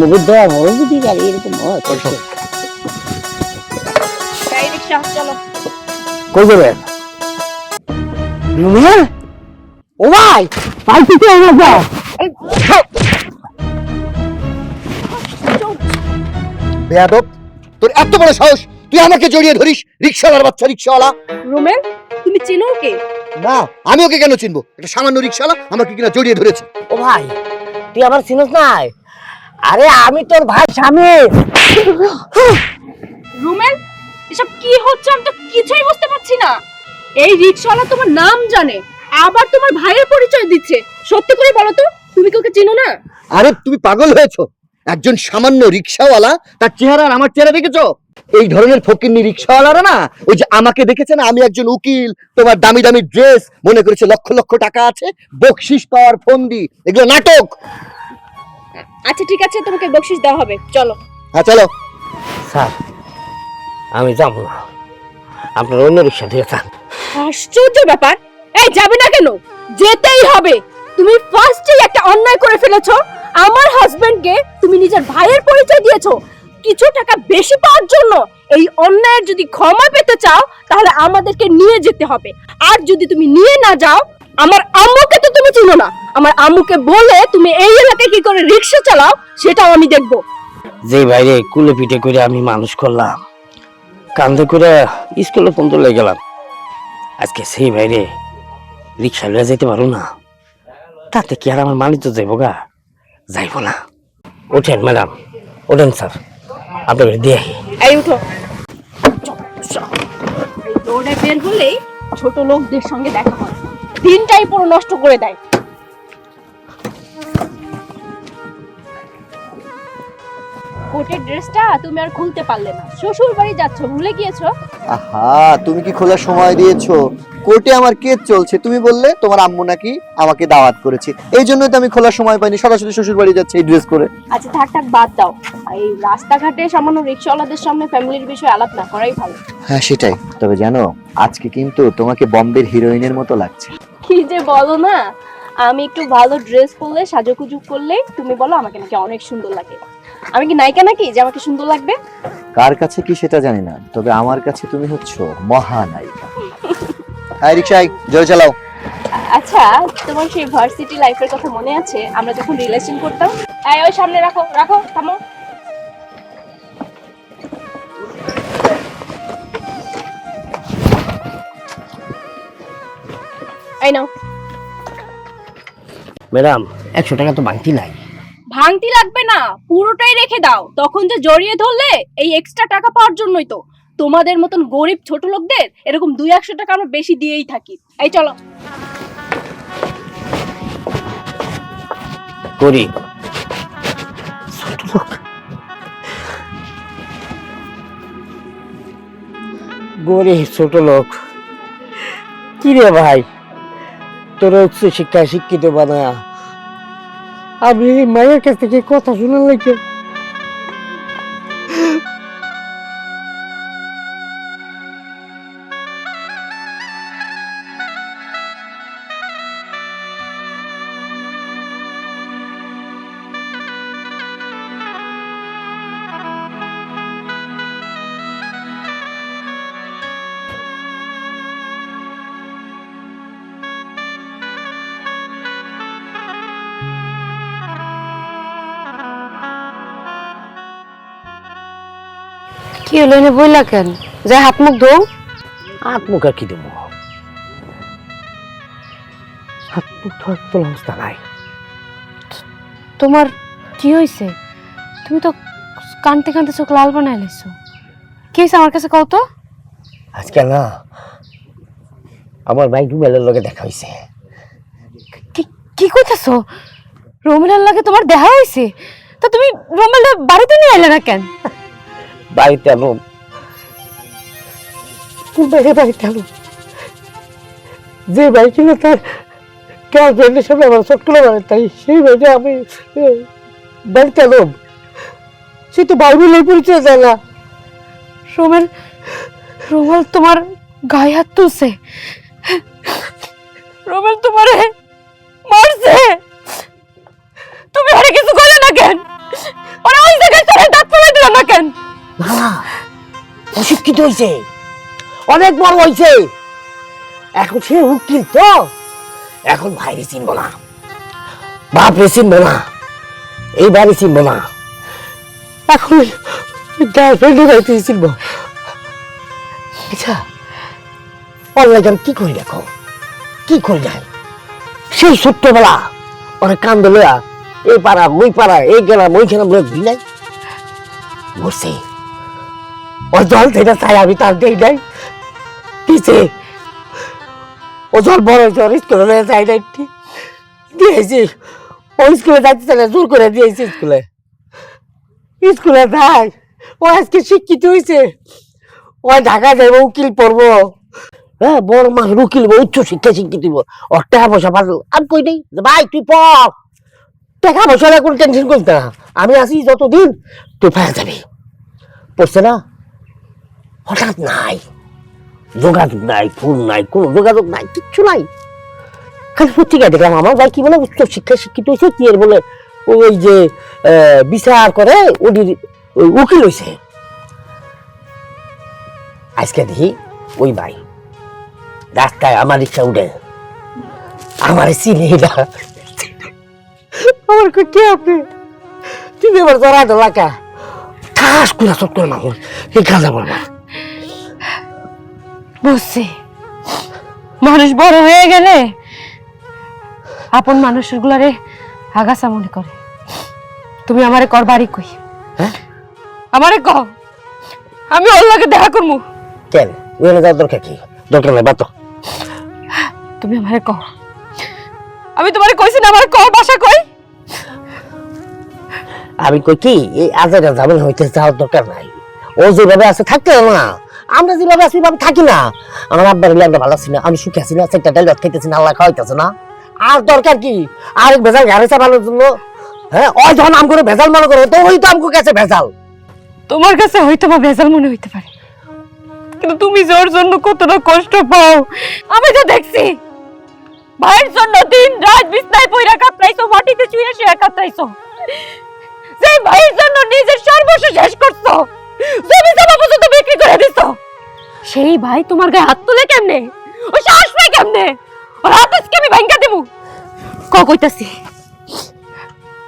মুগুর দেওয়া বড় গাড়ি এরকম হয় কই যাবে? রুমিয়া? ও ভাই আমার বেয়াদব তোর এত বড় সাহস তুই আমাকে জড়িয়ে ধরিস রিক্সাওয়ালার বাচ্চা রিক্সাওয়ালা। রুমেল তুমি চিনো কে না আমি ওকে কেন চিনবো? একটা সামান্য রিক্সাওয়ালা আমাকে কিনা জড়িয়ে ধরেছে। ও ভাই তুই আমার চিনিস নাই? আরে আমি তোর ভাই স্বামী রুমেল এসব কি হচ্ছে? আমি তো কিছুই বুঝতে পারছি না। এই রিক্সাওয়ালা তোমার নাম জানে আবার তোমার ভাইয়ের পরিচয় দিচ্ছে। সত্যি করে বলো তো তুমি কি ওকে চিনো না? আরে তুমি পাগল হয়েছো। একজন সামান্য রিক্সাওয়ালা তার চেহারা আর আমার চেহারা দেখেছ? এই ধরনের ফকিন্নি রিক্সাওয়ালারা না ওই যে আমাকে দেখেছে না আমি একজন উকিল তোমার দামি দামি ড্রেস মনে করেছে লক্ষ লক্ষ টাকা আছে বকশিস পাওয়ার ফন্দি এগুলো নাটক। আচ্ছা ঠিক আছে তোমাকে বকশিস দেওয়া হবে। চলো। হ্যাঁ চলো। স্যার আমি যাব না। আপনার অন্য রিক্সা দিয়ে যান। আশ্চর্য ব্যাপার। এই যাবে না কেন? যেতেই হবে। তুমি ফার্স্টেই একটা অন্যায় করে ফেলেছো। আমার হাজবেন্ডকে তুমি নিজের ভাইয়ের পরিচয় দিয়েছ। কিছু টাকা বেশি পাওয়ার জন্য এই অন্যায়ের যদি ক্ষমা পেতে চাও তাহলে আমাদেরকে নিয়ে যেতে হবে। আর যদি তুমি নিয়ে না যাও আমার আম্মুকে তো তুমি চিনো না। আমার আম্মুকে বলে তুমি এই এলাকায় কি করে রিক্সা চালাও সেটাও আমি দেখব। যে ভাইরে কুলে পিঠে করে আমি মানুষ করলাম কান্দে করে স্কুলে পর্যন্ত লেগে গেলাম। আজকে সেই ভাইরে রিক্সা লয়ে যেতে পারো না। তাতে কি আর আমার মালিক তো যাইব গা? যাইব না। ওঠেন ম্যাডাম। ওঠেন স্যার। আপনাকে দিয়ে। এই উঠো। বের হলেই ছোট লোকদের সঙ্গে দেখা হয়। দিনটাই পুরো নষ্ট করে দেয়। কোটের ড্রেসটা তুমি আর খুলতে পারলে না। শ্বশুর বাড়ি যাচ্ছ ভুলে গিয়েছো? আহা তুমি কি খোলার সময় দিয়েছ? কোর্টে আমার কেস চলছে তুমি বললে তোমার আম্মু নাকি আমাকে দাওয়াত করেছে। এই জন্যই তো আমি খোলার সময় পাইনি সরাসরি শ্বশুর বাড়ি যাচ্ছে এই ড্রেস করে আচ্ছা থাক থাক বাদ দাও। এই রাস্তাঘাটে সামান্য রিক্সাওয়ালাদের সামনে ফ্যামিলির বিষয়ে আলাপ না করাই ভালো। হ্যাঁ সেটাই। তবে জানো আজকে কিন্তু তোমাকে বম্বের হিরোইনের মতো লাগছে। কি যে বলো না? আমি একটু ভালো ড্রেস পরলে সাজুগুজু করলে তুমি বলো আমাকে নাকি অনেক সুন্দর লাগে। আমি কি নায়িকা নাকি যে আমাকে সুন্দর লাগবে? কার কাছে কি সেটা জানি না তবে আমার কাছে তুমি হচ্ছ মহানায়িকা হাই রিক্সাই জোরে চালাও। আচ্ছা তোমার সেই ভার্সিটি লাইফের কথা মনে আছে? আমরা যখন রিলেশন করতাম এই ওই সামনে রাখো রাখো থামো। এই নাও ম্যাডাম একশো টাকা তো বাংতি নাই। ভাঙতি লাগবে না পুরোটাই রেখে দাও। তখন যে জড়িয়ে ধরলে এই এক্সট্রা টাকা পাওয়ার জন্যই তো। তোমাদের মতন গরিব ছোট লোকদের এরকম দুই একশো টাকা আমরা বেশি দিয়েই থাকি। এই চলো। ছোট লোক। গরিব ছোট লোক। কি রে ভাই? তোর উচ্চ শিক্ষায় শিক্ষিত বানায়। আমি মায়ের কাছ থেকে কথা শুনে লাগে এনে বইলা কেন? যে হাত মুখ ধো হাত মুখ আর কি দেবো হাত মুখ ধোয়ার তো অবস্থা নাই। তোমার কি হয়েছে তুমি তো কানতে কানতে চোখ লাল বানাই লাইছো কি হয়েছে আমার কাছে কও তো? আজকে না আমার ভাই রুবেলের লগে দেখা হয়েছে কি কি কইতাছো? রোমেলার লাগে তোমার দেখা হয়েছে তা তুমি রোমেলা বাড়িতে নিয়ে এলে না কেন? বাড়িতে যে ভাই ছিল তার গার্লফ্রেন্ডের সাথে আমার করে তাই সেই ভাইটা আমি বাড়িতে সে তো বাইবেলে পরিচয় দেয় না। রোমেল রোমেল তোমার গায়ে হাত তুলছে। রোমেল তোমারে মারছে। তুমি আরে কিছু করলে না কেন? কইলা না কেন? না অশিক্ষিত হয়েছে অনেক বড় হয়েছে এখন সে উকিল তো। এখন ভাইরে চিনব না। বাপরে চিনব না। এই বাড়ি চিনব না। এখন গার্লফ্রেন্ডের বাড়িতে আচ্ছা অনলাইন আমি কি করি দেখো কি করি যায় সেই ছোট্টবেলা ওরা কান্দ লয়া এই পাড়া ওই পাড়া, এই গেলাম ওই গেলাম লয়া দিলাই। মরছে। ওর জল যেটা চাই আমি তার দেই নাই। দিছে। ও জল বড় হয়েছে, ওর স্কুলে যাই নাই। দিয়েছি। ও স্কুলে যাইতে চাই জোর করে দিয়েছি স্কুলে। স্কুলে যাই ও আজকে শিক্ষিত হয়েছে ও ঢাকা যাইব, উকিল পড়ব। হ্যাঁ বড় মানুষ উকিল উচ্চ শিক্ষা শিক্ষিত হইব। ওর টাকা পয়সা পারল আমি কই নেই ভাই, তুই পড়। টাকা পয়সা কোনো টেনশন করিস না। আমি আছি যতদিন, তুই পাওয়া যাবি। পড়ছে না? হঠাৎ নাই, যোগাযোগ নাই, ফোন নাই, কোনো যোগাযোগ নাই, কিচ্ছু নাই। খালি পত্রিকায় দেখলাম আমার ভাই কি বলে উচ্চ শিক্ষা শিক্ষিত হয়েছে, কি এর বলে ওই যে বিচার করে ওটির ওই উকিল হয়েছে আজকে দেখি ওই ভাই, রাস্তায় আমার রিক্সা উঠে, আমার চিনি না। আমার কে আপনি? তুমি জরা দলাকা ঠাস করে গাঁজা বল না বুঝছি মানুষ বড় হয়ে গেলে আপন মানুষের গুলারে আগাছা মনে করে। তুমি আমারে কর বাড়ি কই? হ্যাঁ? আমারে কও আমি ওর লগে দেখা করমু। কেন? ওখানে যাওয়ার দরকার কি? দরকার নাই বাতো তুমি আমারে কও। আমি তোমারে কইছি না আমার কও বাসা কই? আমি কই কি এই আজারা যাবেন হইতে যাওয়ার দরকার নাই। ও যেভাবে আছে থাকতে না। আমরা যেভাবে আছি ভাবে থাকি না। আমার আব্বার হলে আমরা ভালো আছি না, আমি সুখে আছি না, সেটা ডাল ভাত খাইতেছি না, আল্লাহ খাওয়াইতেছে না। আর দরকার কি? আর ভেজাল ঘরে চাপানোর জন্য। হ্যাঁ ওই যখন আম করে ভেজাল মনে তো গেছে ভেজাল। তোমার কাছে হয়তো বা ভেজাল মনে হইতে পারে। কিন্তু তুমি যে ওর জন্য কতটা কষ্ট পাও, আমি তো দেখছি। ভাইয়ের জন্য দিন রাত বিছনায় পইরা কাতরাইছো, মাটিতে শুয়ে শুয়ে কাতরাইছো। সেই ভাইয়ের জন্য নিজের সর্বস্ব শেষ করছ। জমি জমা পর্যন্ত বিক্রি করে দিছো। সেই ভাই তোমার গায়ে হাত তুলে কেমনে? ও সাহস পায় কেমনে? ওর হাত আজকে আমি ভাঙ্গা দেবো। ক কইতাছি?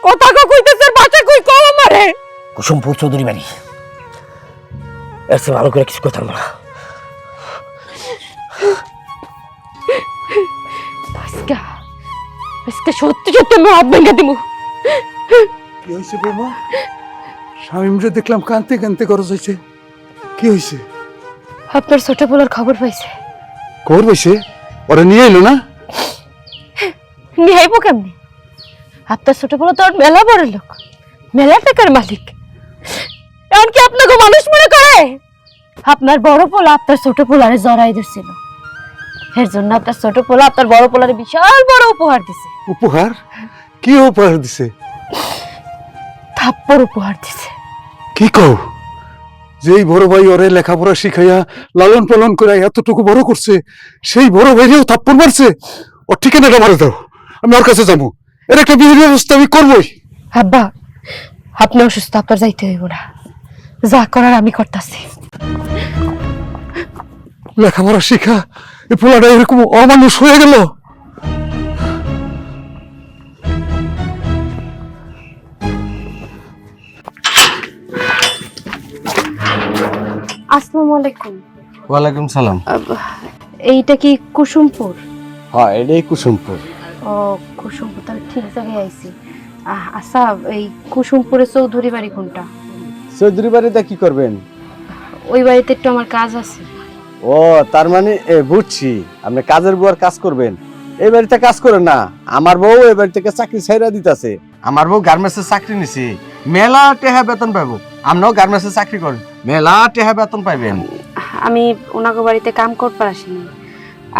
কথা ক কইতাছে বাচ্চা কই কও আমারে? কুসুমপুর চৌধুরী বাড়ি। এর চেয়ে ভালো করে কিছু পারব না আজকে আজকে সত্যি সত্যি আমি হাত ভেঙে দিব। কি হয়েছে বৌমা? স্বামীমরে দেখলাম কানতে কানতে খরচ হয়েছে। কি হয়েছে? আপনার ছোট পোলার খবর পাইছে। খবর পাইছে? ওরা নিয়ে এলো না? নিয়ে আইবো কেমনি? আপনার ছোট পোলা তো আর মেলা বড় লোক। মেলা টাকার মালিক। এমনকি আপনাকে মানুষ মনে করে। আপনার বড় পোলা আপনার ছোট পোলারে জড়াই ধরছিল। এর জন্য আপনার ছোট পোলা আপনার বড় পোলারে বিশাল বড় উপহার দিছে। উপহার? কি উপহার দিছে? থাপ্পড় উপহার দিছে। কি কও? যেই বড় ভাই ওরে লেখাপড়া শিখাইয়া লালন পালন করে এতটুকু বড় করছে সেই বড় ভাইরেও থাপ্পড় মারছে? ওর ঠিকানাটা মারে দাও আমি ওর কাছে যাব। এর একটা বিহিত ব্যবস্থা আমি করবোই। আব্বা আপনি অসুস্থ আপনার যাইতে হইব না। যা করার আমি করতেছি। লেখাপড়া শিখা এই পোলাটা এরকম অমানুষ হয়ে গেল। আসসালামু আলাইকুম। ওয়ালাইকুম সালাম। এইটা কি কুসুমপুর? হ্যাঁ এটাই কুসুমপুর। ও কুসুমপুর তাহলে ঠিক জায়গায় আইছি। আচ্ছা এই কুসুমপুরে চৌধুরী বাড়ি কোনটা? চৌধুরী বাড়িতে কি করবেন? ওই বাড়িতে একটু আমার কাজ আছে। ও তার মানে এ, বুঝছি। আপনি কাজের বুয়ার কাজ করবেন। এই বাড়িতে কাজ করেন না। আমার বউ এই বাড়ি থেকে চাকরি ছাইরা দিতেছে। আমার বউ গার্মেন্টসের চাকরি নিছি। মেলা টেহা বেতন পাবো আপনিও গার্মেন্টসের চাকরি করেন মেলা টেহা বেতন পাইবেন। আমি ওনাকে বাড়িতে কাম করবার আসিনি।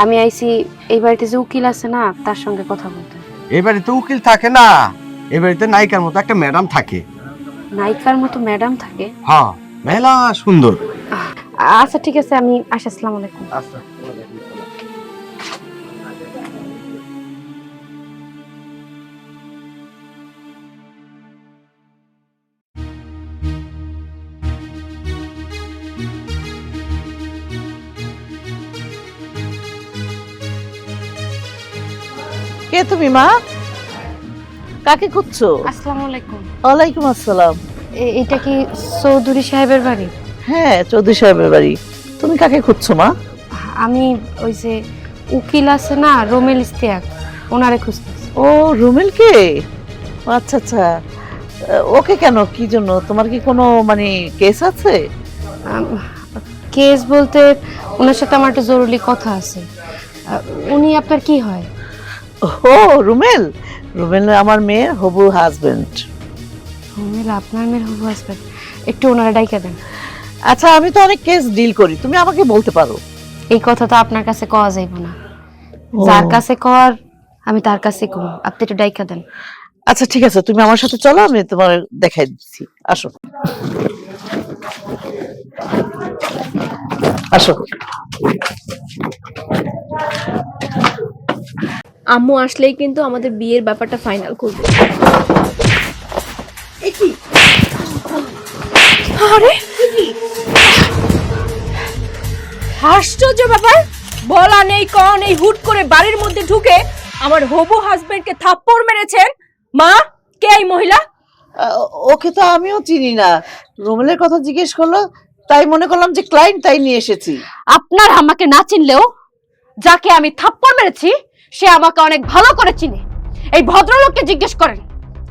আমি আইছি এই বাড়িতে যে উকিল আছে না তার সঙ্গে কথা বলতে। এই বাড়িতে উকিল থাকে না। এই বাড়িতে নায়িকার মতো একটা ম্যাডাম থাকে। নায়িকার মতো ম্যাডাম থাকে? হ্যাঁ মেলা সুন্দর। আচ্ছা ঠিক আছে আমি আসি আসসালামু আলাইকুম। আচ্ছা। তুমি মা? কাকে খুঁজছো? আসসালামু আলাইকুম। ওয়ালাইকুম আসসালাম। এটা কি চৌধুরী সাহেবের বাড়ি? হ্যাঁ চৌধুরী সাহেবের বাড়ি। তুমি কাকে খুঁজছো মা? আমি ওই যে উকিল আছে না রোমেল ইস্তিয়াক ওনারে খুঁজতেছি। ও রুমেল কে? ও, আচ্ছা আচ্ছা। ওকে কেন? কি জন্য? তোমার কি কোনো মানে কেস আছে? কেস বলতে ওনার সাথে আমার একটা জরুরি কথা আছে। আহ, উনি আপনার কি হয়? ও রুমেল? রুমেল আমার মেয়ের হবু হাজবেন্ড রুমেল আপনার মেয়ের হবু হাজবেন্ড একটু ওনারা ডাইকা দেন। আচ্ছা আমি তো অনেক কেস ডিল করি তুমি আমাকে বলতে পারো। এই কথা তো আপনার কাছে কওয়া যাইব না। যার কাছে কর আমি তার কাছে কম। আপনি একটু ডাইকা দেন। আচ্ছা ঠিক আছে তুমি আমার সাথে চলো আমি তোমার দেখাই দিচ্ছি। আসো। আসো। আম্মু আসলেই কিন্তু আমাদের বিয়ের ব্যাপারটা ফাইনাল করবে। আরে! আশ্চর্য ব্যাপার! বলা নেই ক নেই হুট করে বাড়ির মধ্যে ঢুকে আমার হবু হাজবেন্ডকে থাপ্পড় মেরেছেন। মা কে এই মহিলা? ওকে তো আমিও চিনি না। রুমেলের কথা জিজ্ঞেস করল তাই মনে করলাম যে ক্লায়েন্ট তাই নিয়ে এসেছি। আপনার আমাকে না চিনলেও যাকে আমি থাপ্পড় মেরেছি সে আমাকে অনেক ভালো করে চিনে। এই ভদ্রলোককে জিজ্ঞেস করেন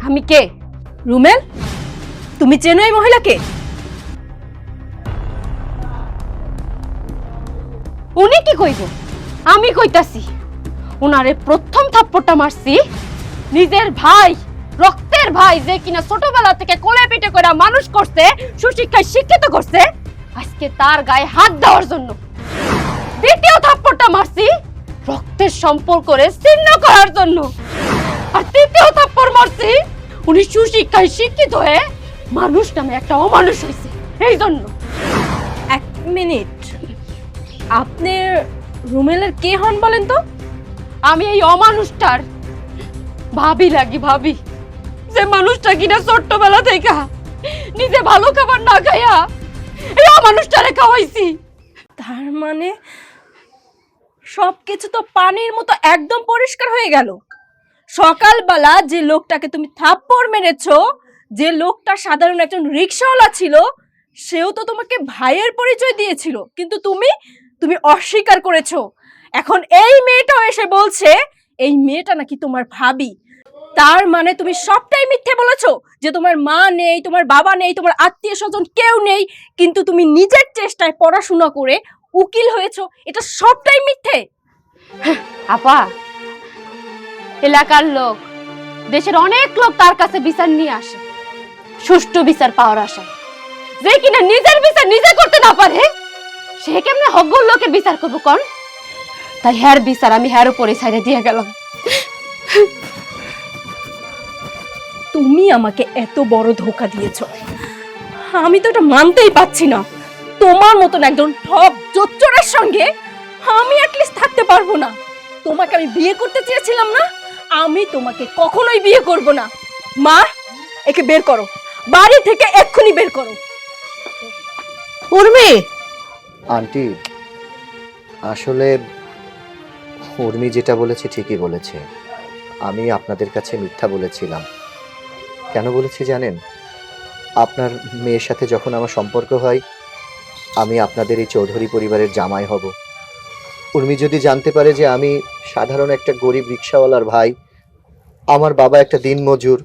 আমি কে? রুমেল তুমি চেনো এই মহিলাকে? উনি কি কইব? আমি কইতাছি উনারে প্রথম থাপ্পড়টা মারছি নিজের ভাই রক্তের ভাই যে কিনা ছোটবেলা থেকে কোলে পিঠে করে মানুষ করছে সুশিক্ষায় শিক্ষিত করছে আজকে তার গায়ে হাত দেওয়ার জন্য দ্বিতীয় থাপ্পড়টা মারছি রক্তের সম্পর্করে ছিন্ন করার জন্য। আর তৃতীয় থাপ্পড় মারছি উনি সুশিক্ষায় শিক্ষিত হয়ে মানুষ নামে একটা অমানুষ হয়েছে। এই জন্য। এক মিনিট। আপনি রুমেলের কে হন বলেন তো? আমি এই অমানুষটার ভাবি লাগি ভাবি। যে মানুষটা কিনা ছোট্টবেলা থেকে নিজে ভালো খাবার না খাইয়া এই অমানুষটারে খাওয়াইছি। তার মানে সবকিছু তো পানির মতো একদম পরিষ্কার হয়ে গেল। সকালবেলা যে লোকটাকে তুমি থাপ্পড় মেরেছ, যে লোকটা সাধারণ একজন রিক্সাওয়ালা ছিল, সেও তো তোমাকে ভাইয়ের পরিচয় দিয়েছিল। কিন্তু তুমি তুমি অস্বীকার করেছ। এখন এই মেয়েটাও এসে বলছে, এই মেয়েটা নাকি তোমার ভাবি। তার মানে তুমি সবটাই মিথ্যে বলেছ, যে তোমার মা নেই, তোমার বাবা নেই, তোমার আত্মীয় স্বজন কেউ নেই, কিন্তু তুমি নিজের চেষ্টায় পড়াশোনা করে উকিল হয়েছো, এটা সবটাই মিথ্যে। আপা, এলাকার লোক, দেশের অনেক লোক তার কাছে বিচার নিয়ে আসে। সুষ্ঠু বিচার পাওয়ার আশায় যে কিনা নিজের বিচার নিজে করতে না পারে, সে কেমনে হগ্গল লোকের বিচার করব কন? তাই হ্যার বিচার আমি হ্যার উপরে ছাইড়ে দিয়ে গেলাম। তুমি আমাকে এত বড় ধোকা দিয়েছ। আমি তো এটা মানতেই পাচ্ছি না। তোমার মতন একজন ঠক জোচ্চরের সঙ্গে আমি অ্যাটলিস্ট থাকতে পারব না। তোমাকে আমি বিয়ে করতে চেয়েছিলাম না আমি তোমাকে কখনোই বিয়ে করব না। মা একে বের করো। বাড়ি থেকে এক্ষুনি বের করো। উর্মি! আন্টি আসলে উর্মি যেটা বলেছে ঠিকই বলেছে। আমি আপনাদের কাছে মিথ্যা বলেছিলাম। কেন বলেছি জানেন? আপনার মেয়ের সাথে যখন আমার সম্পর্ক হয় আমি আপনাদের এই চৌধুরী পরিবারের জামাই হব। উর্মি যদি জানতে পারে যে আমি সাধারণ একটা গরিব রিক্সাওয়ালার ভাই, আমার বাবা একটা দিনমজুর,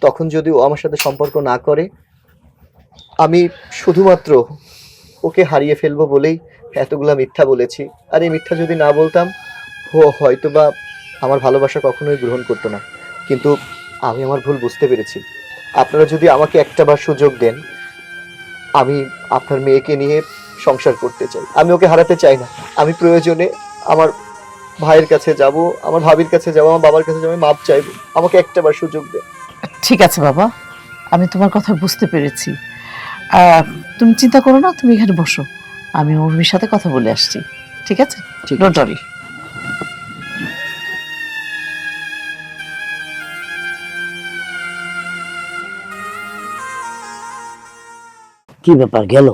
তখন যদি ও আমার সাথে সম্পর্ক না করে, আমি শুধুমাত্র ওকে হারিয়ে ফেলব বলেই এতগুলা মিথ্যা বলেছি। আর এই মিথ্যা যদি না বলতাম, ও হয়তো বা আমার ভালোবাসা কখনোই গ্রহণ করতো না। কিন্তু আমি আমার ভুল বুঝতে পেরেছি। আপনারা যদি আমাকে একটা বার সুযোগ দেন আমি আপনার মেয়েকে নিয়ে সংসার করতে চাই। আমি ওকে হারাতে চাই না। আমি প্রয়োজনে আমার ভাইয়ের কাছে যাব আমার ভাবির কাছে যাব আমার বাবার কাছে যাব আমি মাপ চাইব। আমাকে একটা বার সুযোগ দে। ঠিক আছে বাবা। আমি তোমার কথা বুঝতে পেরেছি। তুমি চিন্তা করো না তুমি এখানে বসো। আমি উর্মির সাথে কথা বলে আসছি। ঠিক আছে? ঠিক ডোন্ট কি ব্যাপার গেল?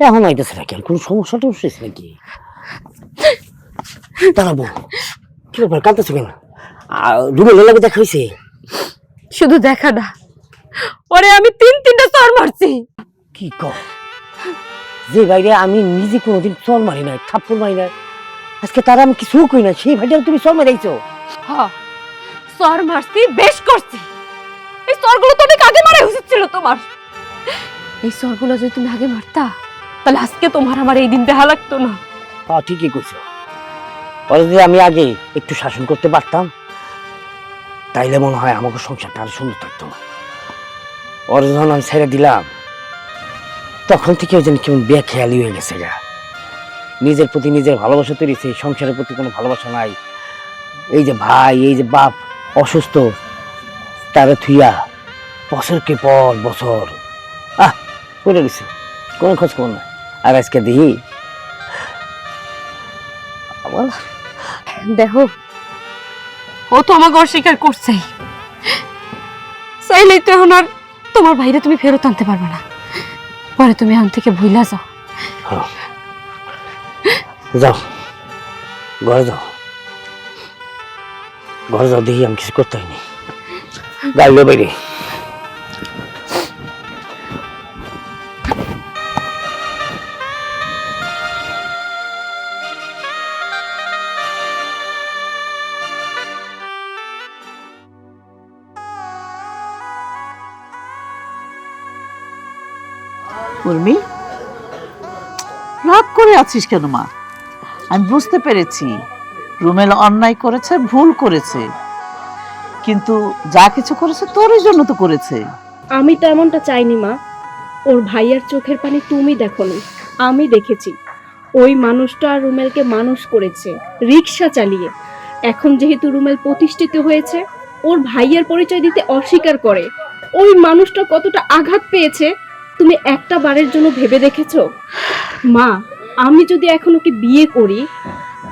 এখন আইতেছে না কেন? কোন সমস্যা টমস্যা নাকি? দাঁড়াবো কি ব্যাপার কাঁদতেছে কেন? আর রুমের লাগে দেখা হয়েছে শুধু দেখা না ওরে আমি তিন তিনটা চর মারছি। কি কর? যে বাইরে আমি নিজে কোনোদিন চল মারি নাই থাপ্পড় মারি নাই আজকে তারা আমি কিছু কই না সেই ভাইটা তুমি চল মারাইছো? হ চর মারছি বেশ করছি। এই চরগুলো তো অনেক আগে মারা উচিত ছিল তোমার। এই চরগুলো যদি তুমি আগে মারতা, তাহলে আজকে তোমার আমার এই দিন দেখা লাগতো না। হ্যাঁ ঠিকই কইছো। পরে যদি আমি আগে একটু শাসন করতে পারতাম, তাইলে মনে হয় আমাকে সংসারটা আরও সুন্দর থাকতো না। ওর যখন আমি ছেড়ে দিলাম, তখন থেকে ওই যেন কেমন বেখেয়ালি হয়ে গেছে গা। নিজের প্রতি নিজের ভালোবাসা তৈরিছে সংসারের প্রতি কোনো ভালোবাসা নাই। এই যে ভাই, এই যে বাপ অসুস্থ, তারা থুইয়া বছরকে পর বছর করে দিছে। কোনো খোঁজ খবর নাই। আর আজকে দিই দেখো ও তো আমাকে অস্বীকার করছে। চাইলেই তো এখন আর তোমার বাইরে তুমি ফেরত আনতে পারবে না। পরে তুমি এখন থেকে ভুলা যাও। যাও। ঘরে যাও। ঘরে যাও দেখি আমি কিছু করতে হয়নি গাইলো বাইরে। উর্মি রাগ করে আছিস কেন মা? আমি বুঝতে পেরেছি। রুমেল অন্যায় করেছে, ভুল করেছে। কিন্তু যা কিছু করেছে তোরই জন্য তো করেছে। আমি তো এমনটা চাইনি মা। ওর ভাইয়ার চোখের পানি তুমি দেখোনি, আমি দেখেছি। ওই মানুষটা রুমেলকে মানুষ করেছে রিক্সা চালিয়ে। এখন যেহেতু রুমেল প্রতিষ্ঠিত হয়েছে, ওর ভাইয়ার পরিচয় দিতে অস্বীকার করে। ওই মানুষটা কতটা আঘাত পেয়েছে তুমি একটা বারের জন্য ভেবে দেখেছ? মা, আমি যদি এখন ওকে বিয়ে করি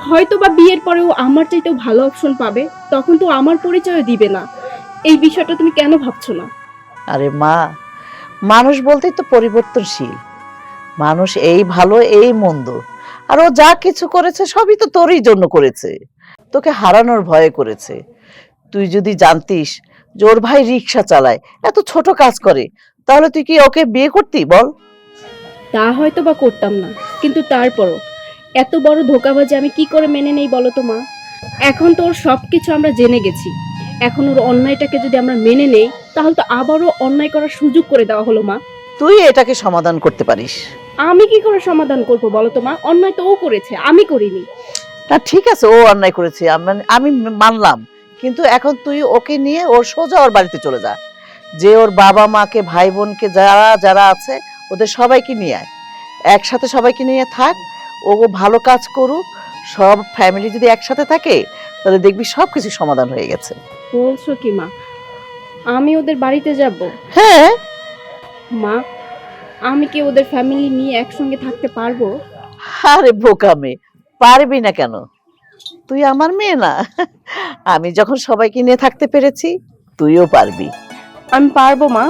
হয়তো বা বিয়ের পরে ও আমার চাইতেও ভালো অপশন পাবে, তখন তো আমার পরিচয় দিবে না। এই বিষয়টা তুমি কেন ভাবছ না? আরে মা, মানুষ বলতেই তো পরিবর্তনশীল। মানুষ এই ভালো, এই মন্দ। আর ও যা কিছু করেছে, সবই তো তোরই জন্য করেছে। তোকে হারানোর ভয়ে করেছে। তুই যদি জানতিস ওর ভাই রিক্সা চালায়, এত ছোট কাজ করে তাহলে তুই কি ওকে বিয়ে করতি বল? তা হয়তো বা করতাম না কিন্তু তারপরও। এত বড় ধোকাবাজি আমি কি করে মেনে নেই বলো তো মা? এখন তো ওর সব কিছু আমরা জেনে গেছি। এখন ওর অন্যায়টাকে যদি আমরা মেনে নেই তাহলে তো আবারও অন্যায় করার সুযোগ করে দেওয়া হলো মা। তুই এটাকে সমাধান করতে পারিস। আমি কি করে সমাধান করব বলো তো মা? অন্যায় তো ও করেছে আমি করিনি। না ঠিক আছে ও অন্যায় করেছে আমি- আমি মানলাম। কিন্তু এখন তুই ওকে নিয়ে ওর সোজা ওর বাড়িতে চলে যা। যে ওর বাবা মাকে ভাই বোনকে যারা যারা আছে ওদের সবাইকে নিয়ে আয়। একসাথে সবাইকে নিয়ে থাক ও ভালো কাজ করুক সব ফ্যামিলি যদি একসাথে থাকে তাহলে দেখবি সব কিছু সমাধান হয়ে গেছে। বলছো কি মা? আমি ওদের বাড়িতে যাব? হ্যাঁ। মা আমি কি ওদের ফ্যামিলি নিয়ে একসঙ্গে থাকতে পারব? আরে বোকা মেয়ে পারবি না কেন? তুই আমার মেয়ে না। আমি যখন সবাইকে নিয়ে থাকতে পেরেছি তুইও পারবি। আমি পারব মা।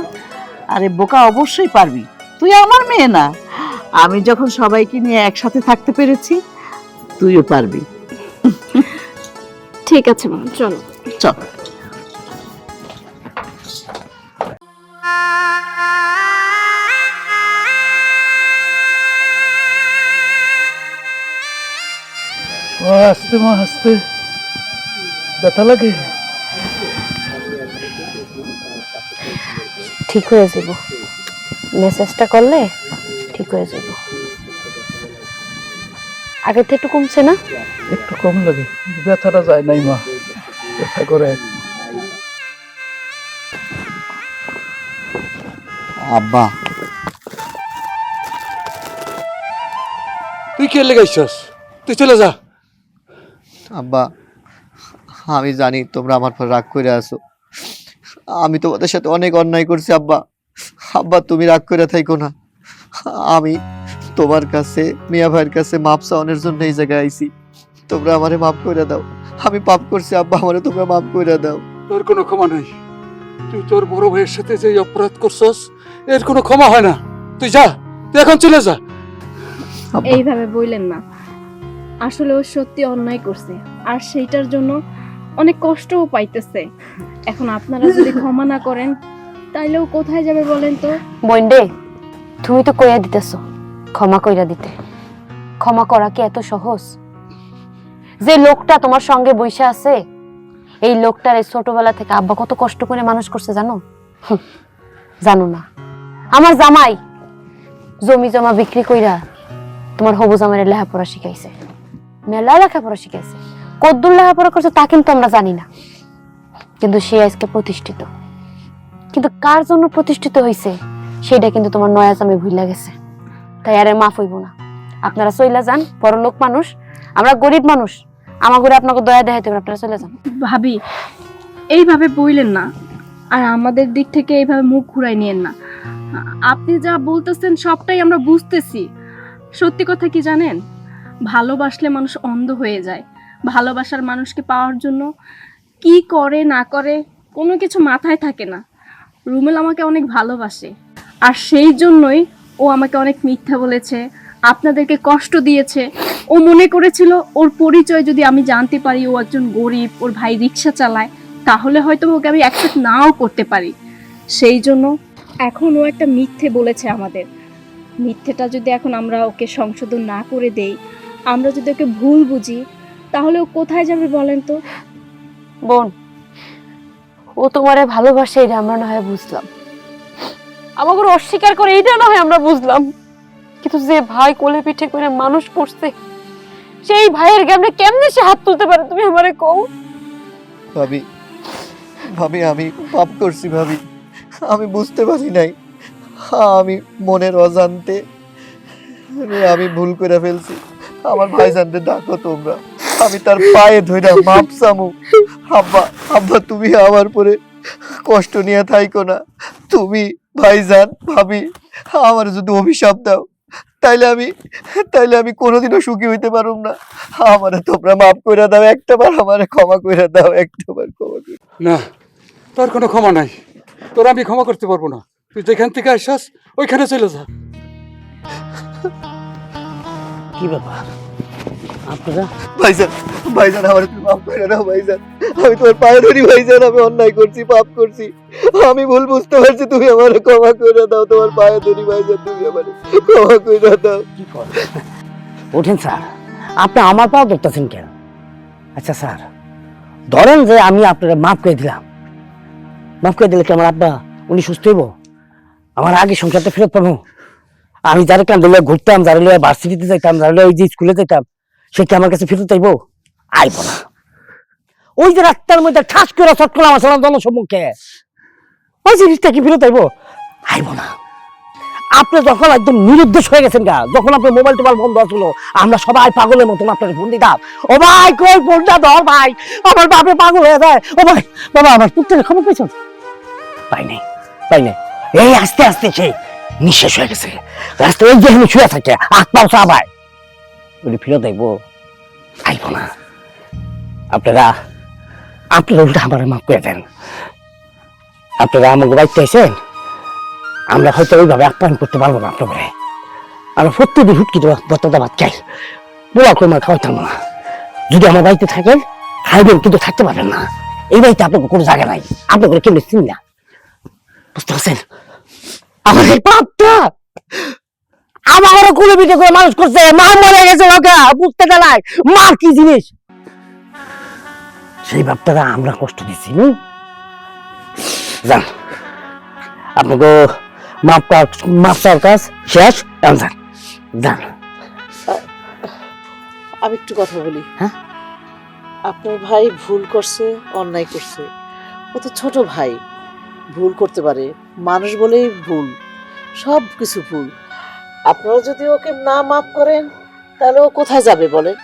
আরে বোকা অবশ্যই পারবি। তুই আমার মেয়ে না। আমি যখন সবাইকে নিয়ে একসাথে থাকতে পেরেছি তুইও পারবি। ঠিক আছে মা চলো। চল। ও আস্তে মা আস্তে ব্যথা লাগে? ঠিক হয়ে যাব। মেসেজটা করলে ঠিক হয়ে যাব। আগে তো একটু কমছে না? একটু কম লাগে ব্যথাটা যায় নাই মা। ব্যথা করে। আব্বা। তুই কে লেগাইছস তুই চলে যা। আব্বা আমি জানি তোমরা আমার পর রাগ করে আছো। আমি তোমাদের সাথে অনেক অন্যায় করছি আব্বা। আব্বা তুমি রাগ করে থাইকো না। আমি তোমার কাছে মিয়া ভাইয়ের কাছে মাপ চাওয়ানোর জন্য এই জায়গায় আইছি। তোমরা আমারে মাফ করে দাও। আমি পাপ করছি আব্বা আমারে তোমরা মাফ করে দাও। তোর কোনো ক্ষমা নাই। তুই তোর বড় ভাইয়ের সাথে যে অপরাধ করছস এর কোনো ক্ষমা হয় না। তুই যা তুই এখন চলে যা। এইভাবে বললেন না। আসলে ও সত্যি অন্যায় করছে। আর সেইটার জন্য অনেক কষ্টও পাইতেছে। এখন আপনারা যদি ক্ষমা না করেন, তাইলেও কোথায় যাবে বলেন তো? বইন্ডে তুমি তো কইয়া দিতেছ, ক্ষমা কইরা দিতে। ক্ষমা করা কি এত সহজ? যে লোকটা তোমার সঙ্গে বইসা আছে, এই লোকটার এই ছোটবেলা থেকে আব্বা কত কষ্ট করে মানুষ করছে জানো? জানো না। আমার জামাই জমি জমা বিক্রি কইরা তোমার হবু জামাইয়ের লেখাপড়া শিখাইছে। মেলা লেখাপড়া শিখাইছে। কদ্দুর লেখাপড়া করছে তা কিন্তু আমরা জানি না। কিন্তু সে আজকে প্রতিষ্ঠিত। কিন্তু কার জন্য প্রতিষ্ঠিত হয়েছে সেটা কিন্তু তোমার নয়া জামে ভুইলা গেছে। তাই আরে মাফ হইব না। আপনারা চইলা যান, বড় লোক মানুষ। আমরা গরিব মানুষ। আমার ঘরে আপনাকে দয়া দেখাইতে হবে, আপনারা চলে যান। ভাবি, এইভাবে বইলেন না। আর আমাদের দিক থেকে এইভাবে মুখ ঘুরাই নিয়েন না। আপনি যা বলতেছেন, সবটাই আমরা বুঝতেছি। সত্যি কথা কি জানেন? ভালোবাসলে মানুষ অন্ধ হয়ে যায়। ভালোবাসার মানুষকে পাওয়ার জন্য কি করে, না করে, কোনো কিছু মাথায় থাকে না। রুমেল আমাকে অনেক ভালোবাসে। আর সেই জন্যই ও আমাকে অনেক মিথ্যা বলেছে, আপনাদেরকে কষ্ট দিয়েছে। ও মনে করেছিল ওর পরিচয় যদি আমি জানতে পারি, ও একজন গরিব, ওর ভাই রিক্সা চালায়, তাহলে হয়তো ওকে আমি অ্যাকসেপ্ট নাও করতে পারি। সেই জন্য এখন ও একটা মিথ্যে বলেছে আমাদের। মিথ্যেটা যদি এখন আমরা ওকে সংশোধন না করে দেই, আমরা যদি ওকে ভুল বুঝি তাহলে ও কোথায় যাবে বলেন তো? বোন ও তোমারে ভালোবাসে এটা আমরা না হয় বুঝলাম। আমাকে অস্বীকার করে এইটা না হয় আমরা বুঝলাম। কিন্তু যে ভাই কোলে পিঠে করে মানুষ করছে সেই ভাইয়ের কেমনে কেমনে সে হাত তুলতে পারে তুমি আমারে কও? ভাবি ভাবি আমি পাপ করছি ভাবি। আমি বুঝতে পারি নাই। আমি মনের অজান্তে আমি ভুল করে ফেলছি। আমার ভাইজানদের ডাকো তোমরা। আমি তার পায়ে ধইরা মাপ চামু। আব্বা আব্বা তুমি আমার পরে কষ্ট নিয়ে থাইকো না। তুমি ভাইজান ভাবি আমার যদি অভিশাপ দাও তাইলে আমি তাইলে আমি কোনোদিনও সুখী হইতে পারুম না। আমারে তোমরা মাফ করে দাও একটাবার আমারে ক্ষমা করে দাও একটাবার ক্ষমা করে না তোর কোনো ক্ষমা নাই। তোর আমি ক্ষমা করতে পারব না। তুই যেখান থেকে আসছাস ওইখানে চলে যা। কি ব্যাপার? আপনারা? ভাইজান ভাইজান আমার তুমি মাফ করে দাও ভাইজান। আমি তোমার পায়ে ধরি ভাইজান আমি অন্যায় করছি পাপ করছি। আমি ভুল বুঝতে পারছি তুমি আমার ক্ষমা করে দাও তোমার পায়ে ধরি ভাইজান তুমি আমার ক্ষমা করে দাও। কি করেন ওঠেন স্যার। আপনি আমার পাও ধরতেছেন কেন? আচ্ছা স্যার ধরেন যে আমি আপনারা মাফ করে দিলাম। মাফ করে দিলে কি আমার আব্বা উনি সুস্থ হইব? আমার আগে সংসারটা ফেরত পাবো? আমি যারা কান দিলে ঘুরতাম যারা লিয়ে ভার্সিটিতে যাইতাম যারা লিয়ে ওই যে স্কুলে যাইতাম সে কি আমার কাছে ফেরত আইব আইব না। ওই যে রাস্তার মধ্যে ঠাস করে চট করে আমার সালাম জনসম্মুখে ওই জিনিসটা কি ফেরত আইব আইব না। আপনি যখন একদম নিরুদ্দেশ হয়ে গেছেন গা, যখন আপনার মোবাইল টোবাইল বন্ধ ছিল আমরা সবাই পাগলের মতন আপনার ফোন দিতাম। ও ভাই, কই ফোনটা ধর ভাই। আমার বাপে পাগল হয়ে যায়। ও ভাই, বাবা, আমার পুত্রের খবর পেয়েছেন পাই নাই পাই নাই। এই আস্তে আস্তে সে নিঃশেষ হয়ে গেছে। রাস্তায় ওই যে শুয়ে থাকে আট পাও ভাই ফিরত আইব। আইব না। আপনারা আপনারা উল্টা আমার মাফ করে দেন। আপনারা আমাকে বাড়িতে আইসেন আমরা হয়তো ওইভাবে আপ্যায়ন করতে পারব না আপনাকে আমরা প্রত্যেকদিন হুটকি দেওয়া, বত্তা ভাত খাই। পোলা কই মার খাওয়াইতাম না। যদি আমার বাড়িতে থাকেন, খাইবেন, কিন্তু থাকতে পারবেন না। এই বাড়িতে আপনাকে কোনো জায়গা নাই। আপনাকে কেমনি চিনি না? বুঝতে পারছেন? আমার এই পাপটা! আমার কুলে পিঠে করে মানুষ করছে। মা মরে গেছে ওকে বুঝতে দেয় মার কি জিনিস? সেই বাপটারা আমরা কষ্ট দিচ্ছি নি যান। আপনাকে মাপ মাপ চাওয়ার কাজ শেষ। এখন যান। যান। আমি একটু কথা বলি। হ্যাঁ? আপনার ভাই ভুল করছে অন্যায় করছে। ও তো ছোট ভাই। ভুল করতে পারে। মানুষ বলেই ভুল। সব কিছু ভুল। আপনারা যদি ওকে না মাফ করেন, তাহলে ও কোথায় যাবে বলেন?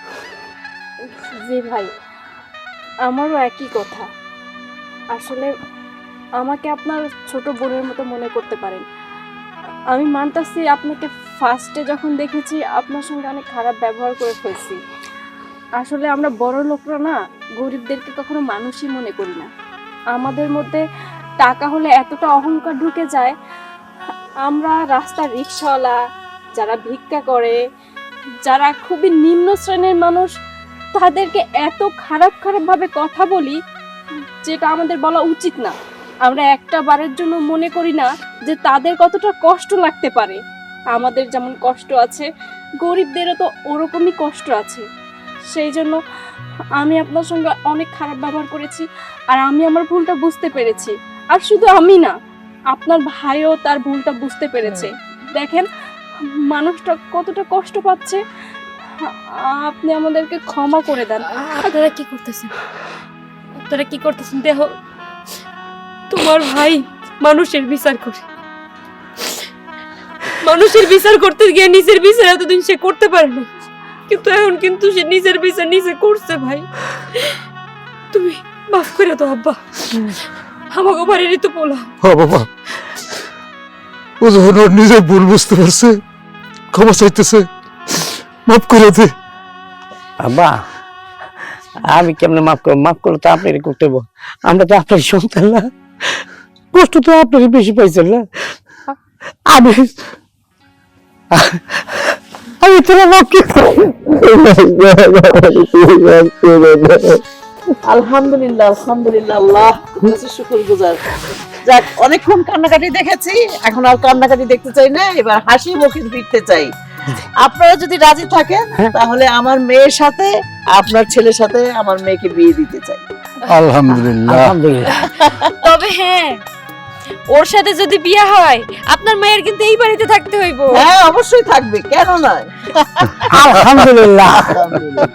জি ভাই, আমারও একই কথা। আসলে আমাকে আপনার ছোট বোনের মতো মনে করতে পারেন। আমি মানতাছি আপনাকে ফার্স্টে যখন দেখেছি, আপনার সঙ্গে অনেক খারাপ ব্যবহার করে ফেলছি। আসলে আমরা বড় লোকরা না, গরিবদেরকে কখনো মানুষই মনে করি না। আমাদের মধ্যে টাকা হলে এতটা অহংকার ঢুকে যায়, আমরা রাস্তার রিক্সাওয়ালা যারা ভিক্ষা করে যারা খুবই নিম্ন শ্রেণির মানুষ তাদেরকে এত খারাপ খারাপ ভাবে কথা বলি যেটা আমাদের বলা উচিত না। আমরা একটা বারের জন্য মনে করি না যে তাদের কতটা কষ্ট লাগতে পারে। আমাদের যেমন কষ্ট আছে গরিবদেরও তো ওরকমই কষ্ট আছে। সেই জন্য আমি আপনার সঙ্গে অনেক খারাপ ব্যবহার করেছি আর আমি আমার ভুলটা বুঝতে পেরেছি। আর শুধু আমি না আপনার ভাইও তার ভুলটা বুঝতে পেরেছে। দেখেন মানুষটা কতটা কষ্ট পাচ্ছে আপনি আমাদেরকে ক্ষমা করে দেন। আপনারা কি করতেছেন? আপনারা কি করতেছেন? দেহ তোমার ভাই মানুষের বিচার করে। মানুষের বিচার করতে গিয়ে নিজের বিচার এতদিন সে করতে পারে না কিন্তু এখন কিন্তু সে নিজের বিচার নিজে করছে ভাই। তুমি মাফ করে দাও আব্বা। আমাকে বাড়িরই তো বলা। বাবা। ও যখন ওর নিজের ভুল বুঝতে পারছে ক্ষমা চাইতেছে মাফ করে দে। আব্বা আমি কেমনে মাফ করব? মাফ করলে তো আপনারই করতে। আমরা তো আপনার সন্তান না। কষ্ট তো আপনারই বেশি পাইছেন না। আমি আমি তোরা মাফ কি আলহামদুলিল্লাহ আলহামদুলিল্লাহ আল্লাহ কাছে গুজার। যাক অনেকক্ষণ কান্নাকাটি দেখেছি এখন আর কান্নাকাটি দেখতে চাই না এবার হাসি মুখে ফিরতে চাই। আপনারা যদি রাজি থাকেন তাহলে আমার মেয়ের সাথে আপনার ছেলের সাথে আমার মেয়েকে বিয়ে দিতে চাই। আলহামদুলিল্লাহ। আলহামদুলিল্লাহ। তবে হ্যাঁ ওর সাথে যদি বিয়ে হয় আপনার মায়ের কিন্তু এই বাড়িতে থাকতে হইব। হ্যাঁ অবশ্যই থাকবে কেন নয়? আলহামদুলিল্লাহ। আলহামদুলিল্লাহ।